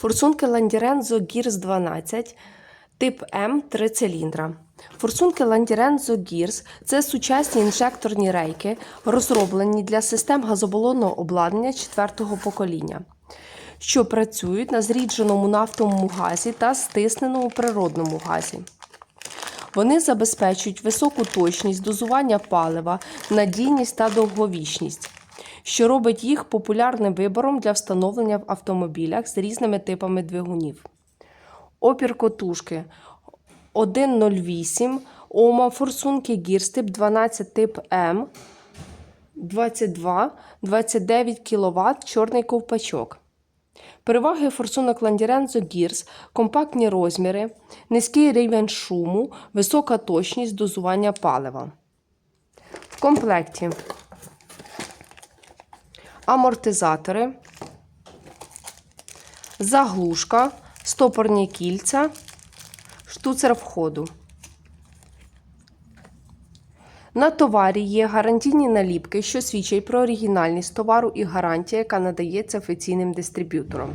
Форсунки Ландірензо Гірс 12, тип М 3 циліндра. Форсунки Ландірензо Гірс це сучасні інжекторні рейки, розроблені для систем газобалонного обладнання четвертого покоління, що працюють на зрідженому нафтовому газі та стисненому природному газі. Вони забезпечують високу точність дозування палива, надійність та довговічність, що робить їх популярним вибором для встановлення в автомобілях з різними типами двигунів. Опір котушки 1,08 Ома форсунки Гірстип 12 тип М 22 29 кВт чорний ковпачок. Переваги форсунок Ландірензо Гірс, компактні розміри, низький рівень шуму, висока точність дозування палива. В комплекті амортизатори, заглушка, стопорні кільця, штуцер входу. На товарі є гарантійні наліпки, що свідчать про оригінальність товару і гарантія, яка надається офіційним дистриб'ютором.